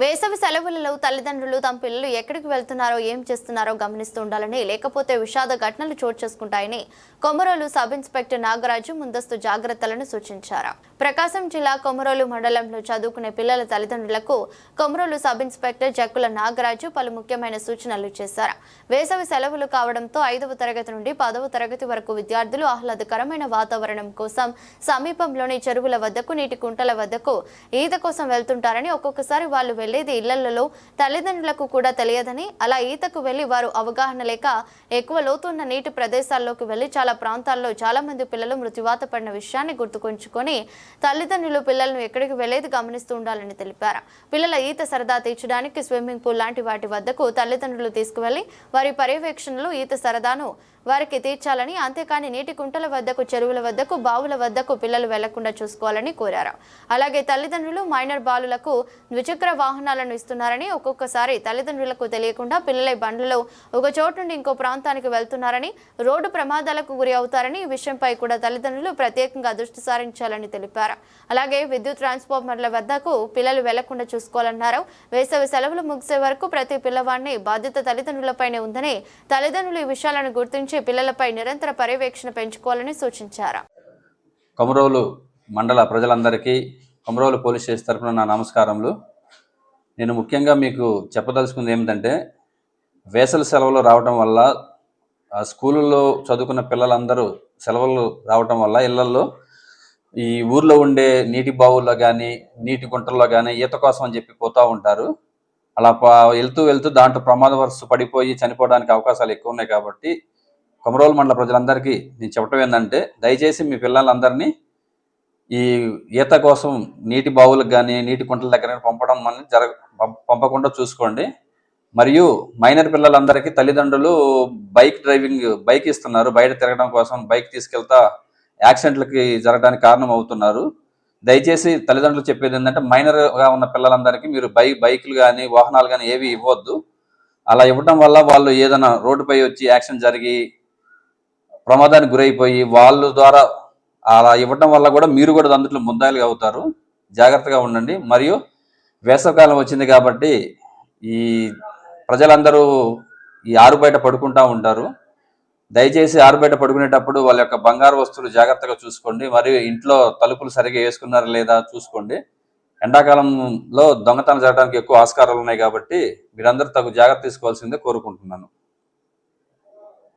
వేసవి సెలవులలో తల్లిదండ్రులు తమ పిల్లలు ఎక్కడికి వెళ్తున్నారో ఏం చేస్తున్నారో గమనిస్తూ ఉండాలని లేకపోతే విషాద ఘటనలు చోటు చేసుకుంటాయని కొమరోలు సబ్ ఇన్స్పెక్టర్ నాగరాజు ముందస్తు జాగ్రత్తలను సూచించారు. ప్రకాశం జిల్లా కొమరోలు మండలంలో చదువుకునే పిల్లల తల్లిదండ్రులకు కొమరోలు సబ్ ఇన్స్పెక్టర్ జక్కుల నాగరాజు పలు ముఖ్యమైన సూచనలు చేశారు. వేసవి సెలవులు కావడంతో ఐదవ తరగతి నుండి పదవ తరగతి వరకు విద్యార్థులు ఆహ్లాదకరమైన వాతావరణం కోసం సమీపంలోని చెరువుల వద్దకు నీటి కుంటల వద్దకు ఈత కోసం వెళ్తుంటారని ఒక్కొక్కసారి వాళ్ళు వెళ్ళేది ఇళ్ళలో తల్లిదండ్రులకు కూడా తెలియదని అలా ఈతకు వెళ్ళి వారు అవగాహన లేక ఎక్కువ లోతున్న నీటి ప్రదేశాల్లోకి వెళ్ళి చాలా ప్రాంతాల్లో చాలా మంది పిల్లలు మృత్యువాత పడిన విషయాన్ని గుర్తుకొంచుకొని తల్లిదండ్రులు పిల్లలను ఎక్కడికి వెళ్ళేది గమనిస్తూ ఉండాలని తెలిపారు. పిల్లల ఈత సరదా తీర్చడానికి స్విమ్మింగ్ పూల్ లాంటి వాటి వద్దకు తల్లిదండ్రులు తీసుకువెళ్ళి వారి పర్యవేక్షణలో ఈత సరదాను వారికి తీర్చాలని అంతేకాని నీటి కుంటల వద్దకు చెరువుల వద్దకు బావుల వద్దకు పిల్లలు వెళ్ళకుండా చూసుకోవాలని కోరారు. అలాగే తల్లిదండ్రులు మైనర్ బాలులకు ద్విచక్ర వాహనాలను ఇస్తున్నారని ఒక్కొక్కసారి తల్లిదండ్రులకు తెలియకుండా పిల్లల బండ్లలో ఒక చోటు నుండి ఇంకో ప్రాంతానికి వెళ్తున్నారని రోడ్డు ప్రమాదాలకు గురి అవుతారని ఈ విషయంపై కూడా తల్లిదండ్రులు ప్రత్యేకంగా దృష్టి సారించాలని తెలిపారు. అలాగే విద్యుత్ ట్రాన్స్ఫార్మర్ల వద్దకు పిల్లలు వెళ్ళకుండా చూసుకోవాలన్నారు. వేసవి సెలవులు ముగిసే వరకు ప్రతి పిల్లవాడిని బాధ్యత తల్లిదండ్రులపైనే ఉందని తల్లిదండ్రులు ఈ విషయాలను గుర్తించి పిల్లలపై నిరంతర పర్యవేక్షణ పెంచుకోవాలని సూచించారు. కొమరోలు మండల ప్రజలందరికీ కొమరోలు పోలీస్ స్టేషన్ తరపున నా నమస్కారములు. నేను ముఖ్యంగా మీకు చెప్పదలుచుకుంది ఏమిటంటే వేసవి సెలవులు రావటం వల్ల ఆ స్కూళ్ళలో చదువుకున్న పిల్లలందరూ సెలవులు రావటం వల్ల ఇళ్ళల్లో ఈ ఊర్లో ఉండే నీటి బావుల్లో కానీ నీటి గుంటల్లో కానీ ఈత కోసం అని చెప్పి పోతూ ఉంటారు. అలా వెళ్తూ వెళ్తూ దాంట్లో ప్రమాదవశ పడిపోయి చనిపోవడానికి అవకాశాలు ఎక్కువ ఉన్నాయి కాబట్టి కొమరోలు మండల ప్రజలందరికీ నేను చెప్పడం ఏంటంటే దయచేసి మీ పిల్లలందరినీ ఈ ఈత కోసం నీటి బావులకు కానీ నీటి కుంటల దగ్గర పంపడం అనేది జరగ పం- పంపకుండా చూసుకోండి. మరియు మైనర్ పిల్లలందరికీ తల్లిదండ్రులు బైక్ డ్రైవింగ్ బైక్ ఇస్తున్నారు. బయట తిరగడం కోసం బైక్ తీసుకెళ్తా యాక్సిడెంట్లకి జరగడానికి కారణం అవుతున్నారు దయచేసి తల్లిదండ్రులు చెప్పేది ఏంటంటే మైనర్గా ఉన్న పిల్లలందరికీ మీరు బైక్ బైకులు కానీ వాహనాలు కానీ ఏవి ఇవ్వద్దు. అలా ఇవ్వడం వల్ల వాళ్ళు ఏదైనా రోడ్డుపై వచ్చి యాక్సిడెంట్ జరిగి ప్రమాదానికి గురైపోయి వాళ్ళ ద్వారా అలా ఇవ్వడం వల్ల కూడా మీరు కూడా అందులో ముందాయిలుగా అవుతారు. జాగ్రత్తగా ఉండండి. మరియు వేసవకాలం వచ్చింది కాబట్టి ఈ ప్రజలందరూ ఈ ఆరు బయట పడుకుంటా ఉంటారు. దయచేసి ఆరు బయట పడుకునేటప్పుడు వాళ్ళ యొక్క బంగారు వస్తువులు జాగ్రత్తగా చూసుకోండి. మరియు ఇంట్లో తలుపులు సరిగా వేసుకున్నారా లేదా చూసుకోండి. ఎండాకాలంలో దొంగతనం జరగడానికి ఎక్కువ ఆస్కారాలు ఉన్నాయి కాబట్టి మీరందరూ తగు జాగ్రత్త తీసుకోవాల్సిందే కోరుకుంటున్నాను.